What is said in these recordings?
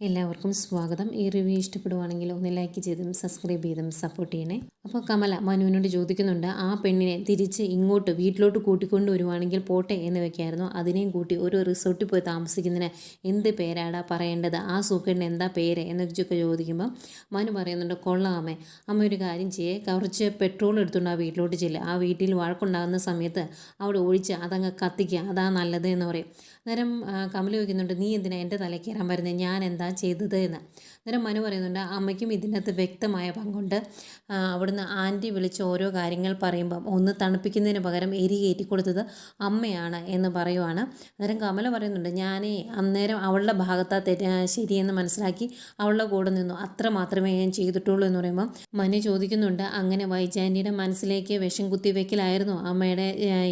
എല്ലാവർക്കും സ്വാഗതം. ഈ റിവ്യൂ ഇഷ്ടപ്പെടുവാണെങ്കിൽ ഒന്ന് ലൈക്ക് ചെയ്തും സബ്സ്ക്രൈബ് ചെയ്തും സപ്പോർട്ട് ചെയ്യണേ. അപ്പോൾ കമല മനുവിനോട് ചോദിക്കുന്നുണ്ട് ആ പെണ്ണിനെ തിരിച്ച് ഇങ്ങോട്ട് വീട്ടിലോട്ട് കൂട്ടിക്കൊണ്ട് വരുവാണെങ്കിൽ പോട്ടെ എന്ന് വെക്കായിരുന്നു. അതിനെയും കൂട്ടി ഒരു റിസോർട്ടിൽ പോയി താമസിക്കുന്നതിന് എന്ത് പേരാടാ പറയേണ്ടത്? ആ സൂക്കേടിന് എന്താ പേര്? എന്നൊക്കെ ചോദിക്കുമ്പോൾ മനു പറയുന്നുണ്ട് കൊള്ളാമേ. അമ്മ ഒരു കാര്യം ചെയ്യേ. കുറച്ച് പെട്രോൾ എടുത്തുകൊണ്ട് ആ വീട്ടിലോട്ട് ചെല്ലുക ആ വീട്ടിൽ വഴക്കുണ്ടാകുന്ന സമയത്ത് അവിടെ ഒഴിച്ച് അതങ്ങ് കത്തിക്കുക അതാ നല്ലത് എന്ന് പറയും. അന്നേരം കമല ചോദിക്കുന്നുണ്ട് നീ എന്തിനാ എന്റെ തലയിൽ കയറാൻ വരുന്നത് ഞാൻ എന്താ ചെയ്തത് എന്ന്. അന്നേരം മനു പറയുന്നുണ്ട് അമ്മയ്ക്കും ഇതിനകത്ത് വ്യക്തമായ പങ്കുണ്ട്. അവിടുന്ന് ആന്റി വിളിച്ച് ഓരോ കാര്യങ്ങൾ പറയുമ്പം ഒന്ന് തണുപ്പിക്കുന്നതിന് പകരം എരി കയറ്റി കൊടുത്തത് അമ്മയാണ് എന്ന് പറയുവാണ്. അന്നേരം കമല പറയുന്നുണ്ട് ഞാനേ അന്നേരം അവളുടെ ഭാഗത്താ തെറ്റ് ശരിയെന്ന് മനസ്സിലാക്കി അവളുടെ കൂടെ നിന്നു. അത്ര മാത്രമേ ഞാൻ ചെയ്തിട്ടുള്ളൂ എന്ന് പറയുമ്പോൾ മനു ചോദിക്കുന്നുണ്ട് അങ്ങനെ വൈജാന്റിയുടെ മനസ്സിലേക്ക് വിഷം കുത്തിവെക്കലായിരുന്നു അമ്മയുടെ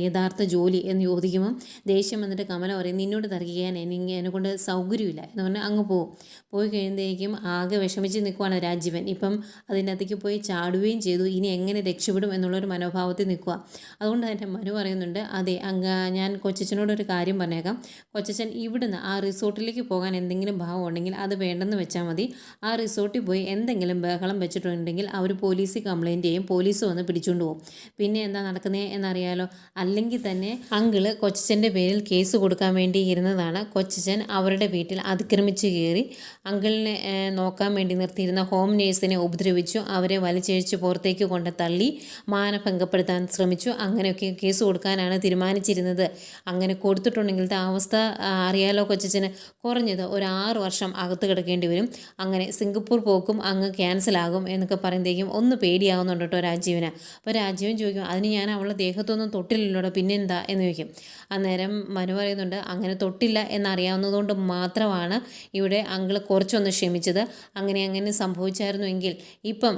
യഥാർത്ഥ ജോലി? എന്ന് ചോദിക്കുമ്പം ദേഷ്യം വന്നിട്ട് കമല പറയും നിന്നോട് തർക്കിക്കാൻ എനിക്ക് എന്നെ കൊണ്ട് സൗകര്യമില്ല. എന്ന് പറഞ്ഞാൽ അങ്ങ് പോവും. പോയി കഴിയുമ്പോഴേക്കും ആകെ വിഷമിച്ച് നിൽക്കുവാണ് രാജീവൻ. ഇപ്പം അതിനകത്തേക്ക് പോയി ചാടുകയും ചെയ്തു. ഇനി എങ്ങനെ രക്ഷപ്പെടും എന്നുള്ളൊരു മനോഭാവത്തിൽ നിൽക്കുക അതുകൊണ്ട് തന്നെ മനു പറയുന്നുണ്ട് അതെ അങ്ങ് ഞാൻ കൊച്ചച്ചനോടൊരു കാര്യം പറഞ്ഞേക്കാം. കൊച്ചച്ഛൻ ഇവിടുന്ന് ആ റിസോർട്ടിലേക്ക് പോകാൻ എന്തെങ്കിലും ഭാവം ഉണ്ടെങ്കിൽ അത് വേണ്ടെന്ന് വെച്ചാൽ മതി. ആ റിസോർട്ടിൽ പോയി എന്തെങ്കിലും ബഹളം വെച്ചിട്ടുണ്ടെങ്കിൽ അവർ പോലീസിൽ കംപ്ലയിന്റ് ചെയ്യും പോലീസ് വന്ന് പിടിച്ചുകൊണ്ട് പോകും പിന്നെ എന്താ നടക്കുന്നത് എന്നറിയാലോ? അല്ലെങ്കിൽ തന്നെ അങ്കിൾ കൊച്ചച്ചന്റെ പേരിൽ കേസ് കൊടുക്കാൻ വേണ്ടി ഇരുന്നതാണ്. കൊച്ചച്ഛൻ അവരുടെ വീട്ടിൽ അതിക്രമിച്ച് കയറി അങ്കിളിനെ നോക്കാൻ വേണ്ടി നിർത്തിയിരുന്ന ഹോം നേഴ്സിനെ ഉപദ്രവിച്ചു. അവരെ വലിച്ചഴിച്ച് പുറത്തേക്ക് കൊണ്ട് തള്ളി മാനഭംഗപ്പെടുത്താൻ ശ്രമിച്ചു. അങ്ങനെയൊക്കെ കേസ് കൊടുക്കാനാണ് തീരുമാനിച്ചിരുന്നത്. അങ്ങനെ കൊടുത്തിട്ടുണ്ടെങ്കിലത്തെ അവസ്ഥ അറിയാലോ കൊച്ചച്ഛന്. കുറഞ്ഞത് ഒരു ആറ് വർഷം അകത്ത് കിടക്കേണ്ടി വരും. അങ്ങനെ സിംഗപ്പൂർ പോക്കും അങ്ങ് ക്യാൻസലാകും എന്നൊക്കെ പറയുമ്പോഴേക്കും ഒന്ന് പേടിയാവുന്നുണ്ട് കേട്ടോ രാജീവിന്. അപ്പോൾ രാജീവൻ ചോദിക്കും അതിന് ഞാൻ അവളുടെ ദേഹത്തൊന്നും തൊട്ടില്ലല്ലോ പിന്നെന്താ? എന്ന് ചോദിക്കും. അന്നേരം മനു പറയുന്നുണ്ട് അങ്ങനെ തൊട്ടില്ല എന്നറിയാവുന്നതുകൊണ്ട് മാത്രമാണ് ഇവിടെ അങ്കിൾ കുറച്ചൊന്ന് ക്ഷമിച്ചത്. അങ്ങനെ അങ്ങനെ സംഭവിച്ചായിരുന്നുവെങ്കിൽ ഇപ്പം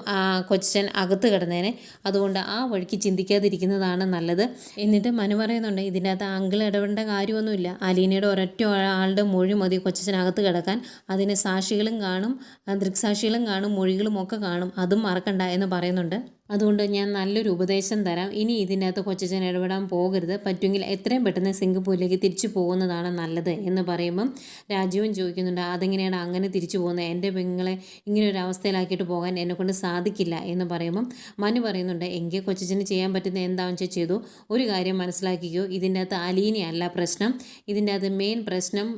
കൊച്ചൻ അകത്ത് കിടന്നേനെ. അതുകൊണ്ട് ആ വഴിക്ക് ചിന്തിക്കാതിരിക്കുന്നതാണ് നല്ലത്. എന്നിട്ട് മനു പറയുന്നുണ്ട് ഇതിന്റെ അകത്ത് അങ്കിൾ ഇടപെടേണ്ട കാര്യമൊന്നുമില്ല. അലീനയുടെ ഒരൊറ്റ ആളുടെ മൊഴി മതി കൊച്ചനകത്ത് കിടക്കാൻ. അതിന് സാക്ഷികളും കാണും ദൃക്സാക്ഷികളും കാണും മൊഴികളും ഒക്കെ കാണും. അതും മറക്കണ്ട എന്ന് പറയുന്നുണ്ട്. അതുകൊണ്ട് ഞാൻ നല്ലൊരു ഉപദേശം തരാം. ഇനി ഇതിനകത്ത് കൊച്ചച്ഛൻ ഇടപെടാൻ പോകരുത്. പറ്റുമെങ്കിൽ എത്രയും പെട്ടെന്ന് സിംഗപ്പൂരിലേക്ക് തിരിച്ചു പോകുന്നതാണ് നല്ലത് എന്ന് പറയുമ്പം രാജീവൻ ചോദിക്കുന്നുണ്ട് അതെങ്ങനെയാണ് അങ്ങനെ തിരിച്ചു പോകുന്നത് എന്റെ പെങ്ങളെ ഇങ്ങനെ ഒരു അവസ്ഥയിലാക്കിയിട്ട് പോകാൻ എന്നെക്കൊണ്ട് സാധിക്കില്ല എന്ന് പറയുമ്പം മനു പറയുന്നുണ്ട് എങ്കിൽ കൊച്ചച്ഛന് ചെയ്യാൻ പറ്റുന്ന എന്താണെന്ന് വെച്ചാൽ ചെയ്തു. ഒരു കാര്യം മനസ്സിലാക്കിക്കോ. ഇതിന്റെ അകത്ത് അലീനയല്ല പ്രശ്നം. ഇതിന്റെ അകത്ത് മെയിൻ പ്രശ്നം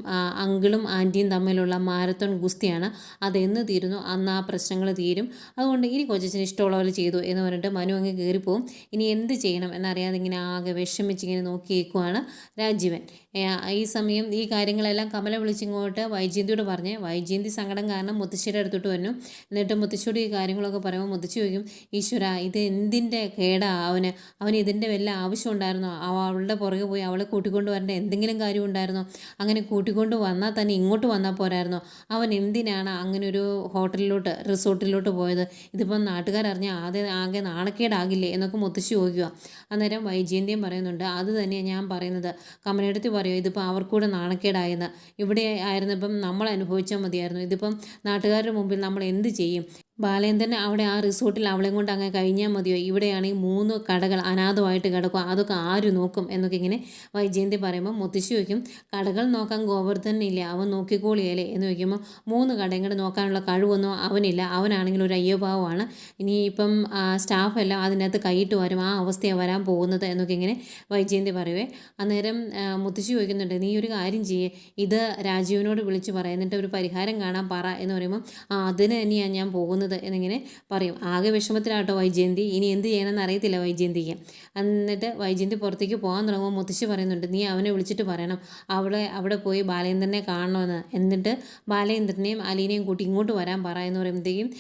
അങ്കിളും ആന്റിയും തമ്മിലുള്ള മാരത്തോൺ ഗുസ്തിയാണ്. അതെന്ന് തീരുന്നു അന്ന് ആ പ്രശ്നങ്ങൾ തീരും. അതുകൊണ്ട് ഇനി കൊച്ചച്ഛന് ഇഷ്ടമുള്ള പോലെ ചെയ്തു എന്ന് പറഞ്ഞിട്ട് മനു അങ്ങ് കയറിപ്പോവും ഇനി എന്ത് ചെയ്യണം എന്നറിയാതെ ഇങ്ങനെ ആകെ വിഷമിച്ച് ഇങ്ങനെ നോക്കി നിൽക്കുവാണ് രാജീവൻ. ഈ സമയം ഈ കാര്യങ്ങളെല്ലാം കമല വിളിച്ചിങ്ങോട്ട് വൈജയന്തിയോട് പറഞ്ഞ് വൈജയന്തി സങ്കടം കാരണം മുത്തശ്ശിയുടെ അടുത്തോട്ട് വന്നു. എന്നിട്ട് മുത്തശ്ശിയോട് ഈ കാര്യങ്ങളൊക്കെ പറയുമ്പോൾ മുത്തശ്ശി ചോദിക്കും ഈശ്വര ഇത് എന്തിന്റെ കേടാ അവന്? അവന് ഇതിന്റെ വല്ല ആവശ്യം ഉണ്ടായിരുന്നോ? അവ അവളുടെ പുറകെ പോയി അവളെ കൂട്ടിക്കൊണ്ട് വരേണ്ട എന്തെങ്കിലും കാര്യം ഉണ്ടായിരുന്നോ? അങ്ങനെ കൂട്ടിക്കൊണ്ട് വന്നാൽ തന്നെ ഇങ്ങോട്ട് വന്നാൽ പോരായിരുന്നോ? അവൻ എന്തിനാണ് അങ്ങനെ ഒരു ഹോട്ടലിലോട്ട് റിസോർട്ടിലോട്ട് പോയത്? ഇതിപ്പം നാട്ടുകാരറിഞ്ഞാൽ ആദ്യം ആകെ നാണക്കേടാകില്ലേ? എന്നൊക്കെ മുത്തശ്ശി ചോദിക്കുക. അന്നേരം വൈജയന്തിയും പറയുന്നുണ്ട് അത് തന്നെയാണ് ഞാൻ പറയുന്നത്. കമലയെടുത്ത് പറയും ഇതിപ്പോൾ അവർക്കൂടെ നാണക്കേടായെന്ന്. ഇവിടെ ആയിരുന്നപ്പം നമ്മൾ അനുഭവിച്ചാൽ മതിയായിരുന്നു. ഇതിപ്പം നാട്ടുകാരുടെ മുമ്പിൽ നമ്മൾ എന്ത് ചെയ്യും? ബാലേന്ദ്രൻ അവിടെ ആ റിസോർട്ടിൽ അവളെ കൊണ്ട് അങ്ങ് കഴിഞ്ഞാൽ മതിയോ? ഇവിടെയാണെങ്കിൽ മൂന്ന് കടകൾ അനാഥമായിട്ട് കിടക്കും. അതൊക്കെ ആര് നോക്കും? എന്നൊക്കെ ഇങ്ങനെ വൈജയന്തി പറയുമ്പോൾ മുത്തശ്ശി വയ്ക്കും കടകൾ നോക്കാൻ ഗോവർദ്ധനില്ല അവൻ നോക്കിക്കോളിയല്ലേ എന്ന് വയ്ക്കുമ്പോൾ മൂന്ന് കടയും കൂടെ നോക്കാനുള്ള കഴിവൊന്നും അവനില്ല. അവനാണെങ്കിൽ ഒരു അയ്യഭാവമാണ്. ഇനിയിപ്പം സ്റ്റാഫ് സ്റ്റാഫെല്ലാം അതിനകത്ത് കൈയിട്ട് വരും. ആ അവസ്ഥയാണ് വരാൻ പോകുന്നത്. എന്നൊക്കെ ഇങ്ങനെ വൈജയന്തി പറയുവേ. അന്നേരം മുത്തശ്ശി ചോദിക്കുന്നുണ്ട് നീ ഒരു കാര്യം ചെയ്യേ. ഇത് രാജീവിനോട് വിളിച്ച് പറയുന്നിട്ട് ഒരു പരിഹാരം കാണാൻ പറ. എന്ന് പറയുമ്പോൾ ആ അതിന് തന്നെയാണ് ഞാൻ പോകുന്നത്. എന്നിങ്ങനെ പറയും. ആകെ വിഷമത്തിലാട്ടോ വൈജയന്തി. ഇനി എന്ത് ചെയ്യണമെന്ന് അറിയത്തില്ല വൈജയന്തിക്ക്. എന്നിട്ട് വൈജയന്തി പുറത്തേക്ക് പോകാൻ തുടങ്ങുമ്പോൾ മുത്തശ്ശി പറയുന്നുണ്ട് നീ അവനെ വിളിച്ചിട്ട് പറയണം. അവളെ അവിടെ പോയി ബാലേന്ദ്രനെ കാണണമെന്ന്. എന്നിട്ട് ബാലേന്ദ്രനെയും അലീനെയും കൂട്ടി ഇങ്ങോട്ട് വരാൻ പറ എന്ന് പറയുമ്പോഴത്തേക്കും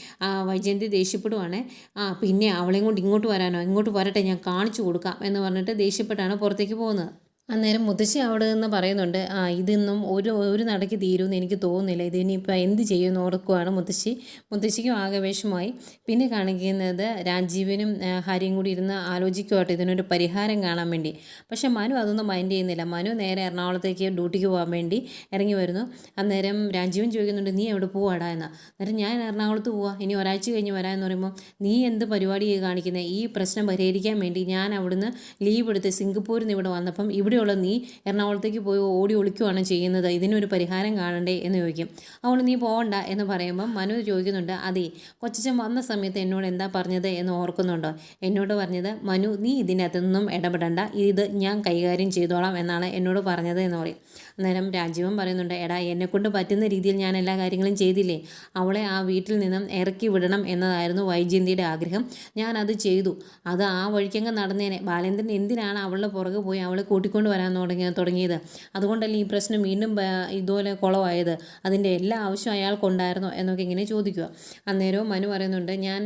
വൈജയന്തി ദേഷ്യപ്പെടുവാണ്. ആ പിന്നെ അവളെയും കൊണ്ട് ഇങ്ങോട്ട് വരാനോ? ഇങ്ങോട്ട് വരട്ടെ ഞാൻ കാണിച്ചു കൊടുക്കാം എന്ന് പറഞ്ഞിട്ട് ദേഷ്യപ്പെട്ടാണ് പുറത്തേക്ക് പോകുന്നത്. അന്നേരം മുത്തശ്ശി അവിടെ നിന്ന് പറയുന്നുണ്ട് ആ ഇതിന്നും ഒരു ഒരു നടക്ക് തീരുമെന്ന് എനിക്ക് തോന്നുന്നില്ല. ഇതിനിപ്പോൾ എന്ത് ചെയ്യുമെന്ന് ഓർക്കുവാണ് മുത്തശ്ശി. മുത്തശ്ശിക്കും ആകവേശമായി പിന്നെ കാണിക്കുന്നത് രാജീവനും ഹരിയും കൂടി ഇരുന്ന് ആലോചിക്കുവാട്ടോ ഇതിനൊരു പരിഹാരം കാണാൻ വേണ്ടി. പക്ഷേ മനു അതൊന്നും മൈൻഡ് ചെയ്യുന്നില്ല. മനു നേരെ എറണാകുളത്തേക്ക് ഡ്യൂട്ടിക്ക് പോകാൻ വേണ്ടി ഇറങ്ങി വരുന്നു. അന്നേരം രാജീവൻ ചോദിക്കുന്നുണ്ട് നീ എവിടെ പോവാടാ എന്ന്? അന്നേരം ഞാൻ എറണാകുളത്ത് പോവാ. ഇനി ഒരാഴ്ച കഴിഞ്ഞ് വരാമെന്ന് പറയുമ്പോൾ നീ എന്ത് പരിപാടി കാണിക്കുന്നത് ഈ പ്രശ്നം പരിഹരിക്കാൻ വേണ്ടി ഞാൻ അവിടുന്ന് ലീവ് എടുത്ത് സിംഗപ്പൂരിൽ നിന്ന് ഇവിടെ വന്നപ്പം ഇവിടെ ഇവിടെയുള്ള നീ എറണാകുളത്തേക്ക് പോയി ഓടി ഒളിക്കുവാണ് ചെയ്യുന്നത്. ഇതിനൊരു പരിഹാരം കാണണ്ടേ എന്ന് ചോദിക്കും. അതുകൊണ്ട് നീ പോകണ്ട എന്ന് പറയുമ്പം മനു ചോദിക്കുന്നുണ്ട്. അതെ കൊച്ചച്ചൻ വന്ന സമയത്ത് എന്നോട് എന്താ പറഞ്ഞത്? എന്ന് ഓർക്കുന്നുണ്ടോ? എന്നോട് പറഞ്ഞത് മനു നീ ഇതിനകത്തൊന്നും ഇടപെടണ്ട. ഇത് ഞാൻ കൈകാര്യം ചെയ്തോളാം എന്നാണ് എന്നോട് പറഞ്ഞത് എന്ന് പറയും. അന്നേരം രാജീവൻ പറയുന്നുണ്ട് എടാ എന്നെക്കൊണ്ട് പറ്റുന്ന രീതിയിൽ ഞാൻ എല്ലാ കാര്യങ്ങളും ചെയ്തില്ലേ? അവളെ ആ വീട്ടിൽ നിന്നും ഇറക്കി വിടണം എന്നതായിരുന്നു വൈജയന്തിയുടെ ആഗ്രഹം. ഞാൻ അത് ചെയ്തു. അത് ആ വഴിക്കങ്ങ് നടന്നേനെ. ബാലേന്ദ്രൻ എന്തിനാണ് അവളുടെ പുറകെ പോയി അവളെ കൂട്ടിക്കൊണ്ട് വരാൻ തുടങ്ങി തുടങ്ങിയത്. അതുകൊണ്ടല്ലേ ഈ പ്രശ്നം വീണ്ടും ഇതുപോലെ കുളമായത് അതിന്റെ എല്ലാ ആവശ്യവും അയാൾക്കുണ്ടായിരുന്നോ? എന്നൊക്കെ ഇങ്ങനെ ചോദിക്കുക. അന്നേരവും മനു പറയുന്നുണ്ട് ഞാൻ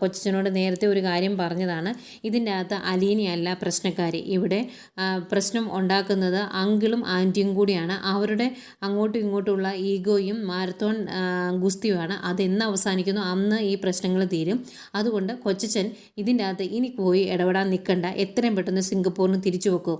കൊച്ചനോട് നേരത്തെ ഒരു കാര്യം പറഞ്ഞതാണ്. ഇതിന്റെ അകത്ത് അലീനയല്ല പ്രശ്നക്കാരി. ഇവിടെ പ്രശ്നം ഉണ്ടാക്കുന്നത് അങ്കിളും ആന്റിയും കൂടിയാണ്. അവരുടെ അങ്ങോട്ടും ഇങ്ങോട്ടുമുള്ള ഈഗോയും മാരത്തോൺ ഗുസ്തിയുമാണ്. അതെന്ന് അവസാനിക്കുന്നു അന്ന് ഈ പ്രശ്നങ്ങൾ തീരും. അതുകൊണ്ട് കൊച്ചച്ചൻ ഇതിന്റെ അകത്ത് ഇനി പോയി ഇടപെടാൻ നിൽക്കണ്ട. എത്രയും പെട്ടെന്ന് സിംഗപ്പൂരിന് തിരിച്ചു വെക്കൂ.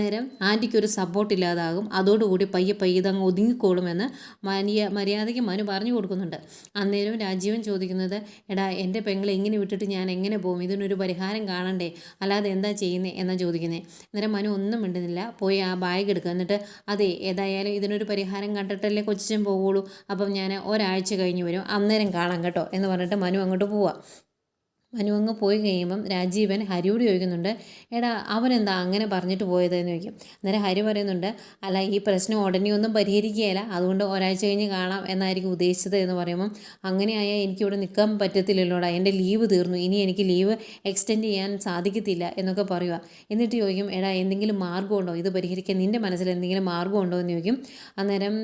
അന്നേരം ആന്റിക്ക് ഒരു സപ്പോർട്ട് ഇല്ലാതാകും. അതോടുകൂടി പയ്യെ പയ്യെ ഇതങ്ങ് ഒതുങ്ങിക്കോളുമെന്ന് മനിയ മര്യാദയ്ക്ക് മനു പറഞ്ഞു കൊടുക്കുന്നുണ്ട്. അന്നേരം രാജീവൻ ചോദിക്കുന്നത് എടാ എന്റെ പെങ്ങളെ ഇങ്ങനെ വിട്ടിട്ട് ഞാൻ എങ്ങനെ പോകും ഇതിനൊരു പരിഹാരം കാണണ്ടേ? അല്ലാതെ എന്താ ചെയ്യുന്നത് എന്നാ ചോദിക്കുന്നത് അന്നേരം മനു ഒന്നും മിണ്ടുന്നില്ല. പോയി ആ ബാഗ് എടുക്കുക. എന്നിട്ട് അതെ ഏതായാലും ഇതിനൊരു പരിഹാരം കണ്ടിട്ടല്ലേ കൊച്ചൻ പോകുള്ളൂ അപ്പം ഞാൻ ഒരാഴ്ച കഴിഞ്ഞ് വരും. അന്നേരം കാണാം കേട്ടോ എന്ന് പറഞ്ഞിട്ട് മനു അങ്ങോട്ട് പോവാം. മനു അങ്ങ് പോയി കഴിയുമ്പം രാജീവൻ ഹരിയോട് ചോദിക്കുന്നുണ്ട് എടാ അവനെന്താ അങ്ങനെ പറഞ്ഞിട്ട് പോയതെന്ന് ചോദിക്കും. അന്നേരം ഹരി പറയുന്നുണ്ട് അല്ല ഈ പ്രശ്നം ഉടനെ ഒന്നും പരിഹരിക്കുകയില്ല. അതുകൊണ്ട് ഒരാഴ്ച കഴിഞ്ഞ് കാണാം എന്നായിരിക്കും ഉദ്ദേശിച്ചത് എന്ന് പറയുമ്പം അങ്ങനെയായാൽ എനിക്കിവിടെ നിൽക്കാൻ പറ്റത്തില്ലല്ലോടാ. എന്റെ ലീവ് തീർന്നു. ഇനി എനിക്ക് ലീവ് എക്സ്റ്റെൻഡ് ചെയ്യാൻ സാധിക്കത്തില്ല എന്നൊക്കെ പറയുക എന്നിട്ട് ചോദിക്കും എടാ എന്തെങ്കിലും മാർഗമുണ്ടോ ഇത് പരിഹരിക്കാൻ നിന്റെ മനസ്സിൽ എന്തെങ്കിലും മാർഗമുണ്ടോ എന്ന് ചോദിക്കും. അന്നേരം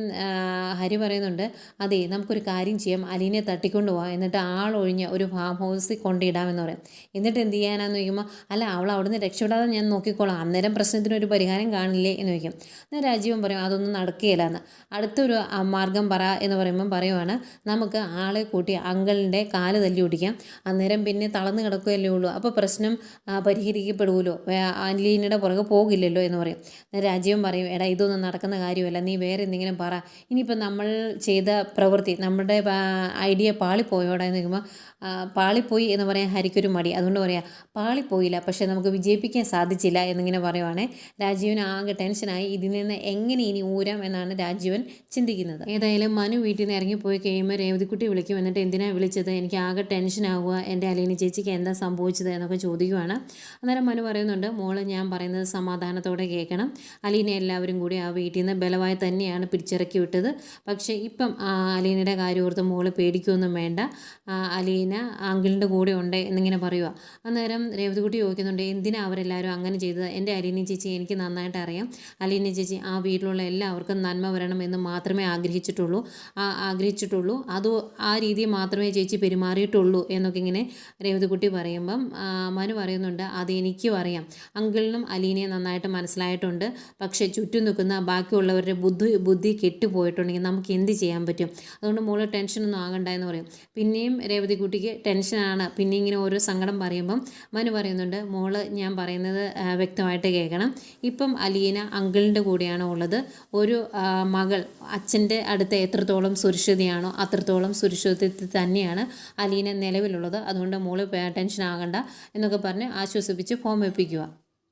ഹരി പറയുന്നുണ്ട് അതെ നമുക്കൊരു കാര്യം ചെയ്യാം. അലീനെ തട്ടിക്കൊണ്ട് പോവാം. എന്നിട്ട് ആളൊഴിഞ്ഞ ഒരു ഫാം ഹൗസിൽ കൊണ്ടിടാമെന്ന് പറയും. എന്നിട്ട് എന്ത് ചെയ്യാനാന്ന് ചോദിക്കുമ്പോൾ അല്ല അവൾ അവിടുന്ന് രക്ഷപ്പെടാതെ ഞാൻ നോക്കിക്കോളാം. അന്നേരം പ്രശ്നത്തിന് ഒരു പരിഹാരം കാണില്ലേ? എന്ന് ചോദിക്കും. എന്നാൽ രാജീവൻ പറയും അതൊന്നും നടക്കുകയില്ല എന്ന് അടുത്തൊരു മാർഗം പറ എന്ന് പറയുമ്പം പറയുവാണ് നമുക്ക് ആളെ കൂട്ടി അങ്കിളിന്റെ കാൽ തല്ലി ഓടിക്കാം. അന്നേരം പിന്നെ തളർന്ന് കിടക്കുകയല്ലേ ഉള്ളൂ. അപ്പോൾ പ്രശ്നം പരിഹരിക്കപ്പെടുമല്ലോ അലീനയുടെ പുറകെ പോകില്ലല്ലോ എന്ന് പറയും. രാജീവൻ പറയും എടാ ഇതൊന്നും നടക്കുന്ന കാര്യമല്ല. നീ വേറെ എന്തെങ്കിലും പറ. ഇനിയിപ്പോൾ നമ്മൾ ചെയ്ത പ്രവൃത്തി നമ്മുടെ ഐഡിയ പാളിപ്പോയോടാ എന്ന് ചോദിക്കുമ്പോൾ ആ, പാളിപ്പോയി എന്ന് പറയാൻ ഹരിക്കൊരു മടി. അതുകൊണ്ട് പറയാം പാളിപ്പോയില്ല പക്ഷേ നമുക്ക് വിജയിപ്പിക്കാൻ സാധിച്ചില്ല എന്നിങ്ങനെ പറയുവാണേ. രാജീവൻ ആകെ ടെൻഷനായി ഇതിൽ നിന്ന് എങ്ങനെ ഇനി ഊരാം എന്നാണ് രാജീവൻ ചിന്തിക്കുന്നത്. ഏതായാലും മനു വീട്ടിൽ നിന്ന് ഇറങ്ങിപ്പോയി കഴിയുമ്പോൾ രേവതിക്കുട്ടി വിളിക്കും. എന്നിട്ട് എന്തിനാണ് വിളിച്ചത്? എനിക്ക് ആകെ ടെൻഷനാവുക. എന്റെ അലീന ചേച്ചിക്ക് എന്താ സംഭവിച്ചത് എന്നൊക്കെ ചോദിക്കുവാണ്. അന്നേരം മനു പറയുന്നുണ്ട് മോൾ ഞാൻ പറയുന്നത് സമാധാനത്തോടെ കേൾക്കണം. അലീനെ എല്ലാവരും കൂടി ആ വീട്ടിൽ നിന്ന് ബലമായി തന്നെയാണ് പിടിച്ചിറക്കി വിട്ടത്. പക്ഷേ ഇപ്പം അലീനയുടെ കാര്യം ഓർത്ത് മോൾ പേടിക്കുകയൊന്നും വേണ്ട. അലീന അങ്കിളിന്റെ കൂടെ ഉണ്ട് എന്നിങ്ങനെ പറയുക അന്നേരം രേവതിക്കുട്ടി ചോദിക്കുന്നുണ്ട് എന്തിനാ അവരെല്ലാവരും അങ്ങനെ ചെയ്തത്? എന്റെ അലീന ചേച്ചി എനിക്ക് നന്നായിട്ട് അറിയാം. അലീന ചേച്ചി ആ വീട്ടിലുള്ള എല്ലാവർക്കും നന്മ വരണം എന്ന് മാത്രമേ ആഗ്രഹിച്ചിട്ടുള്ളൂ. ആ ആഗ്രഹിച്ചിട്ടുള്ളൂ. അത് ആ രീതിയിൽ മാത്രമേ ചേച്ചി പെരുമാറിയിട്ടുള്ളൂ എന്നൊക്കെ ഇങ്ങനെ രേവതിക്കുട്ടി പറയുമ്പം മനു പറയുന്നുണ്ട് അത് എനിക്കും അറിയാം. അങ്കിളിനും അലീനയെ നന്നായിട്ട് മനസ്സിലായിട്ടുണ്ട്. പക്ഷേ ചുറ്റും നിൽക്കുന്ന ബാക്കിയുള്ളവരുടെ ബുദ്ധി ബുദ്ധി കെട്ടുപോയിട്ടുണ്ടെങ്കിൽ നമുക്ക് എന്ത് ചെയ്യാൻ പറ്റും? അതുകൊണ്ട് മോൾ ടെൻഷനൊന്നും ആകണ്ട എന്ന് പറയും. പിന്നെയും രേവതിക്കുട്ടിക്ക് ടെൻഷനാണ്. പിന്നെ ഇങ്ങനെ ഓരോ സങ്കടം പറയുമ്പം മനു പറയുന്നുണ്ട് മോൾ ഞാൻ പറയുന്നത് വ്യക്തമായിട്ട് കേൾക്കണം. ഇപ്പം അലീന അങ്കിളിന്റെ കൂടെയാണ് ഉള്ളത്. ഒരു മകൾ അച്ഛന്റെ അടുത്ത് എത്രത്തോളം സുരക്ഷിതയാണോ അത്രത്തോളം സുരക്ഷിതത്തിൽ തന്നെയാണ് അലീന നിലവിലുള്ളത്. അതുകൊണ്ട് മോൾ ടെൻഷൻ ആകണ്ട എന്നൊക്കെ പറഞ്ഞ് ആശ്വസിപ്പിച്ച് ഫോം വെപ്പിക്കുക.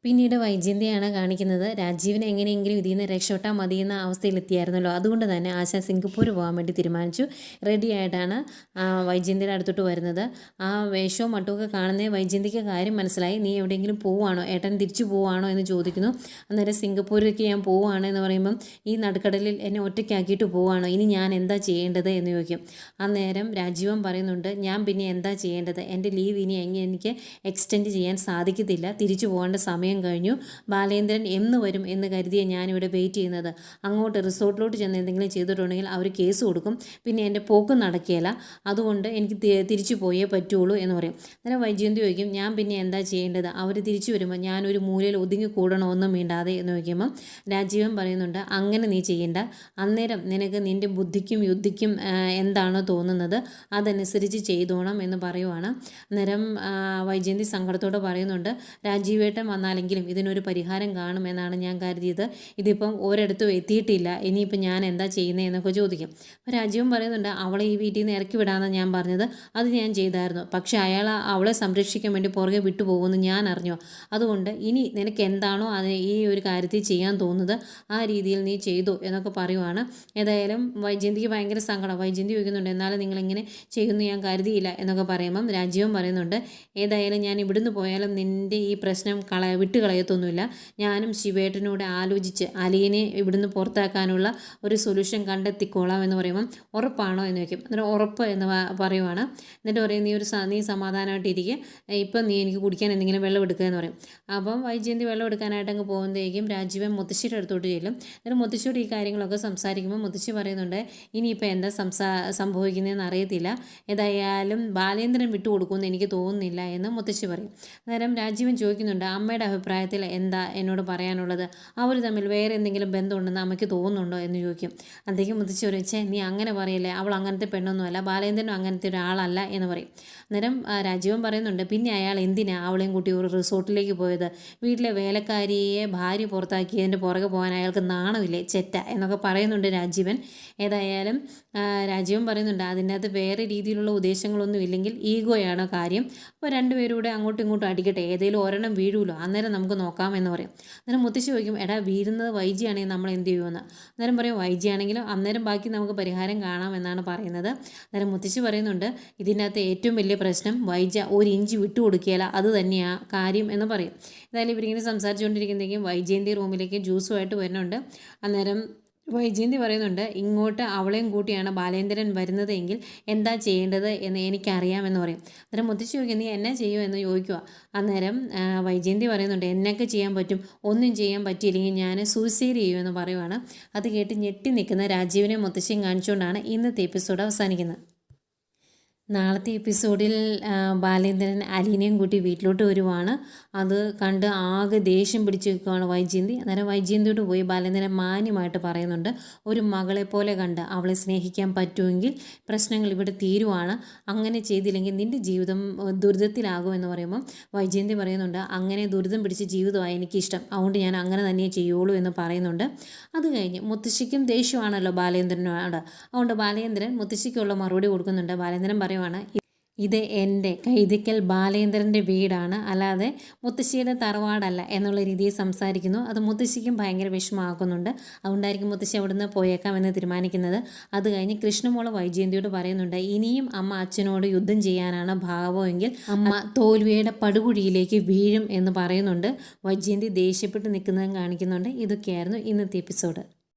പിന്നീട് വൈജയന്തിയാണ് കാണിക്കുന്നത്. രാജീവിനെ എങ്ങനെയെങ്കിലും ഇതിൽ നിന്ന് രക്ഷപ്പെട്ടാൽ മതി എന്ന അവസ്ഥയിലെത്തിയായിരുന്നല്ലോ. അതുകൊണ്ട് തന്നെ ആശ സിംഗപ്പൂർ പോകാൻ വേണ്ടി തീരുമാനിച്ചു. റെഡിയായിട്ടാണ് വൈജയന്തിയുടെ അടുത്തോട്ട് വരുന്നത്. ആ വേഷവും മട്ടുമൊക്കെ കാണുന്ന വൈജയന്തിക്ക് കാര്യം മനസ്സിലായി. നീ എവിടെയെങ്കിലും പോവുകയാണോ? ഏട്ടൻ തിരിച്ചു പോവുകയാണോ എന്ന് ചോദിക്കുന്നു. അന്നേരം സിംഗപ്പൂരിലേക്ക് ഞാൻ പോവുകയാണ് എന്ന് പറയുമ്പം ഈ നടുക്കടലിൽ എന്നെ ഒറ്റയ്ക്കാക്കിയിട്ട് പോവുകയാണോ? ഇനി ഞാൻ എന്താ ചെയ്യേണ്ടത് എന്ന് ചോദിക്കും. അന്നേരം രാജീവൻ പറയുന്നുണ്ട് ഞാൻ പിന്നെ എന്താ ചെയ്യേണ്ടത്? എന്റെ ലീവ് ഇനി എനിക്ക് എക്സ്റ്റെൻഡ് ചെയ്യാൻ സാധിക്കത്തില്ല. തിരിച്ചു പോകേണ്ട സമയം കഴിഞ്ഞു. ബാലേന്ദ്രൻ എന്ന് വരും എന്ന് കരുതിയ ഞാനിവിടെ വെയിറ്റ് ചെയ്യുന്നത്. അങ്ങോട്ട് റിസോർട്ടിലോട്ട് ചെന്ന് എന്തെങ്കിലും ചെയ്തിട്ടുണ്ടെങ്കിൽ അവർ കേസ് കൊടുക്കും. പിന്നെ എന്റെ പോക്ക് നടക്കുകയില്ല അതുകൊണ്ട് എനിക്ക് തിരിച്ചു പോയേ പറ്റുള്ളൂ എന്ന് പറയും. അന്നേരം വൈജയന്തി ചോദിക്കും ഞാൻ പിന്നെ എന്താ ചെയ്യേണ്ടത്? അവർ തിരിച്ചു വരുമ്പോൾ ഞാനൊരു മൂലയിൽ ഒതുങ്ങി കൂടണമെന്നും വേണ്ടാതെ എന്ന് ചോദിക്കുമ്പം രാജീവൻ പറയുന്നുണ്ട് അങ്ങനെ നീ ചെയ്യേണ്ട. അന്നേരം നിനക്ക് നിന്റെ ബുദ്ധിക്കും യുദ്ധിക്കും എന്താണോ തോന്നുന്നത് അതനുസരിച്ച് ചെയ്തോണം എന്ന് പറയുവാണ്. അന്നേരം വൈജയന്തി സങ്കടത്തോടെ പറയുന്നുണ്ട് രാജീവേട്ടൻ വന്നാലെങ്കിൽ വരുവാണെങ്കിലും ഇതിനൊരു പരിഹാരം കാണുമെന്നാണ് ഞാൻ കരുതിയത്. ഇതിപ്പം ഒരിടത്തും എത്തിയിട്ടില്ല. ഇനിയിപ്പം ഞാൻ എന്താ ചെയ്യുന്നത് എന്നൊക്കെ ചോദിക്കും. അപ്പോൾ രാജീവൻ പറയുന്നുണ്ട് അവളെ ഈ വീട്ടിൽ നിന്ന് ഇറക്കി വിടാമെന്ന് ഞാൻ പറഞ്ഞത്. അത് ഞാൻ ചെയ്തായിരുന്നു. പക്ഷേ അയാൾ അവളെ സംരക്ഷിക്കാൻ വേണ്ടി പുറകെ വിട്ടുപോകുമെന്ന് ഞാൻ അറിഞ്ഞു. അതുകൊണ്ട് ഇനി നിനക്ക് എന്താണോ അത് ഈ ഒരു കാര്യത്തിൽ ചെയ്യാൻ തോന്നുന്നത് ആ രീതിയിൽ നീ ചെയ്തു എന്നൊക്കെ പറയുവാണ്. ഏതായാലും വൈജയന്തിക്ക് ഭയങ്കര സങ്കടം. വൈജയന്തി ചോദിക്കുന്നുണ്ട് എന്നാലും നിങ്ങളിങ്ങനെ ചെയ്യുന്നു ഞാൻ കരുതിയില്ല എന്നൊക്കെ പറയുമ്പം രാജീവൻ പറയുന്നുണ്ട് ഏതായാലും ഞാൻ ഇവിടുന്ന് പോയാലും നിന്റെ ഈ പ്രശ്നം കള വിട്ട് കളയത്തൊന്നുമില്ല. ഞാനും ശിവേട്ടനോട് ആലോചിച്ച് അലീനെ ഇവിടുന്ന് പുറത്താക്കാനുള്ള ഒരു സൊല്യൂഷൻ കണ്ടെത്തിക്കോളാം എന്ന് പറയുമ്പം ഉറപ്പാണോ എന്ന് ചോദിക്കും. അന്നേരം ഉറപ്പ് എന്ന് പറയുവാണ്. എന്നിട്ട് പറയും നീ ഒരു നീ സമാധാനമായിട്ടിരിക്കുക ഇപ്പം നീ എനിക്ക് കുടിക്കാൻ എന്തെങ്കിലും വെള്ളം എടുക്കുക എന്ന് പറയും. അപ്പം വൈജയന്തി വെള്ളം എടുക്കാനായിട്ട് അങ്ങ് പോകുമ്പോഴേക്കും രാജീവൻ മുത്തശ്ശിയുടെ അടുത്തോട്ട് ചെല്ലും. എന്നിട്ട് മുത്തശ്ശിയോട് ഈ കാര്യങ്ങളൊക്കെ സംസാരിക്കുമ്പോൾ മുത്തശ്ശി പറയുന്നുണ്ട് ഇനിയിപ്പോൾ എന്താ സംസാ സംഭവിക്കുന്നതെന്ന് അറിയത്തില്ല. ഏതായാലും ബാലേന്ദ്രൻ വിട്ടുകൊടുക്കുമെന്ന് എനിക്ക് തോന്നുന്നില്ല എന്ന് മുത്തശ്ശി പറയും. അന്നേരം രാജീവൻ ചോദിക്കുന്നുണ്ട് അമ്മയുടെ അഭിപ്രായത്തിൽ എന്താ എന്നോട് പറയാനുള്ളത്? അവർ തമ്മിൽ വേറെ എന്തെങ്കിലും ബന്ധമുണ്ടെന്ന് അമ്മയ്ക്ക് തോന്നുന്നുണ്ടോ എന്ന് ചോദിക്കും. അദ്ദേഹം മുതിച്ചു ചോദിച്ചേ നീ അങ്ങനെ പറയല്ലേ? അവൾ അങ്ങനത്തെ പെണ്ണൊന്നുമല്ല. ബാലേന്ദ്രനും അങ്ങനത്തെ ഒരാളല്ല എന്ന് പറയും. അന്നേരം രാജീവൻ പറയുന്നുണ്ട് പിന്നെ അയാൾ എന്തിനാ അവളെയും കൂട്ടി ഒരു റിസോർട്ടിലേക്ക് പോയത്? വീട്ടിലെ വേലക്കാരിയെ ഭാര്യ പുറത്താക്കിയതിന്റെ പുറകെ പോകാൻ അയാൾക്ക് നാണമില്ലേ? ചെറ്റ എന്നൊക്കെ പറയുന്നുണ്ട് രാജീവൻ. ഏതായാലും രാജീവൻ പറയുന്നുണ്ട് അതിന്റെ അകത്ത് വേറെ രീതിയിലുള്ള ഉദ്ദേശങ്ങളൊന്നും ഇല്ലെങ്കിൽ ഈഗോയാണ് കാര്യം? അപ്പോൾ രണ്ടുപേരും കൂടെ അങ്ങോട്ടും ഇങ്ങോട്ടും അടിക്കട്ടെ. ഏതെങ്കിലും ഒരെണ്ണം വീഴുമല്ലോ അന്നേരം നമുക്ക് നോക്കാം എന്ന് പറയും. അന്നേരം മുത്തശ്ശി ചോദിക്കും എടാ വീഴുന്നത് വൈജിയാണെങ്കിൽ നമ്മൾ എന്ത് ചെയ്യുമെന്ന്? അന്നേരം പറയും വൈജിയാണെങ്കിലും അന്നേരം ബാക്കി നമുക്ക് പരിഹാരം കാണാം എന്നാണ് പറയുന്നത്. അന്നേരം മുത്തശ്ശി പറയുന്നുണ്ട് ഇതിന്റെ അകത്ത് ഏറ്റവും വലിയ പ്രശ്നം വൈജ ഒരു ഇഞ്ച് വിട്ടുകൊടുക്കുകയില്ല അത് തന്നെയാണ് കാര്യം എന്ന് പറയും. എന്തായാലും ഇവരിങ്ങനെ സംസാരിച്ചുകൊണ്ടിരിക്കുന്നതേക്കും വൈജയന്തി റൂമിലേക്ക് ജ്യൂസുമായിട്ട് വരുന്നുണ്ട്. അന്നേരം വൈജയന്തി പറയുന്നുണ്ട് ഇങ്ങോട്ട് അവളെയും കൂട്ടിയാണ് ബാലേന്ദ്രൻ വരുന്നത് എങ്കിൽ എന്താ ചെയ്യേണ്ടത് എന്ന് എനിക്കറിയാമെന്ന് പറയും. അന്നേരം മുത്തശ്ശി ചോദിക്കും നീ എന്നാ ചെയ്യുമെന്ന് ചോദിക്കുക. അന്നേരം വൈജയന്തി പറയുന്നുണ്ട് എന്നൊക്കെ ചെയ്യാൻ പറ്റും ഒന്നും ചെയ്യാൻ പറ്റിയില്ലെങ്കിൽ ഞാൻ സൂസൈഡ് എന്ന് പറയുവാണ്. അത് കേട്ട് ഞെട്ടി നിൽക്കുന്ന രാജീവിനെ മുത്തശ്ശിയും കാണിച്ചുകൊണ്ടാണ് ഇന്നത്തെ എപ്പിസോഡ് അവസാനിക്കുന്നത്. നാളത്തെ എപ്പിസോഡിൽ ബാലേന്ദ്രൻ അലീനയും കൂട്ടി വീട്ടിലോട്ട് വരുവാണ്. അത് കണ്ട് ആകെ ദേഷ്യം പിടിച്ചു നിൽക്കുകയാണ് വൈജയന്തി. അന്നേരം വൈജയന്തിയോട് പോയി ബാലേന്ദ്രൻ മാന്യമായിട്ട് പറയുന്നുണ്ട്. ഒരു മകളെ പോലെ കണ്ട് അവളെ സ്നേഹിക്കാൻ പറ്റുമെങ്കിൽ പ്രശ്നങ്ങൾ ഇവിടെ തീരുവാണ്. അങ്ങനെ ചെയ്തില്ലെങ്കിൽ നിന്റെ ജീവിതം ദുരിതത്തിലാകുമെന്ന് പറയുമ്പം വൈജയന്തി പറയുന്നുണ്ട് അങ്ങനെ ദുരിതം പിടിച്ച ജീവിതമാണ് എനിക്കിഷ്ടം. അതുകൊണ്ട് ഞാൻ അങ്ങനെ തന്നെ ചെയ്യുള്ളൂ എന്ന് പറയുന്നുണ്ട്. അത് കഴിഞ്ഞ് മുത്തശ്ശിക്കും ദേഷ്യമാണല്ലോ ബാലേന്ദ്രനോട്. അതുകൊണ്ട് ബാലേന്ദ്രൻ മുത്തശ്ശിക്കുള്ള മറുപടി കൊടുക്കുന്നുണ്ട്. ബാലേന്ദ്രൻ പറയുവാണ് ഇത് എന്റെ കൈതിക്കൽ ബാലേന്ദ്രന്റെ വീടാണ്. അല്ലാതെ മുത്തശ്ശിയുടെ തറവാടല്ല എന്നുള്ള രീതിയിൽ സംസാരിക്കുന്നു. അത് മുത്തശ്ശിക്കും ഭയങ്കര വിഷമമാക്കുന്നുണ്ട്. അതുകൊണ്ടായിരിക്കും മുത്തശ്ശി അവിടുന്ന് പോയേക്കാമെന്ന് തീരുമാനിക്കുന്നത്. അത് കഴിഞ്ഞ് കൃഷ്ണമോൾ വൈജയന്തിയോട് പറയുന്നുണ്ട് ഇനിയും അമ്മ അച്ഛനോട് യുദ്ധം ചെയ്യാനാണ് ഭാവമെങ്കിൽ അമ്മ തോൽവിയുടെ പടുകുഴിയിലേക്ക് വീഴും എന്ന് പറയുന്നുണ്ട്. വൈജയന്തി ദേഷ്യപ്പെട്ട് നിൽക്കുന്നതും കാണിക്കുന്നുണ്ട്. ഇതൊക്കെയായിരുന്നു ഇന്നത്തെ എപ്പിസോഡ്.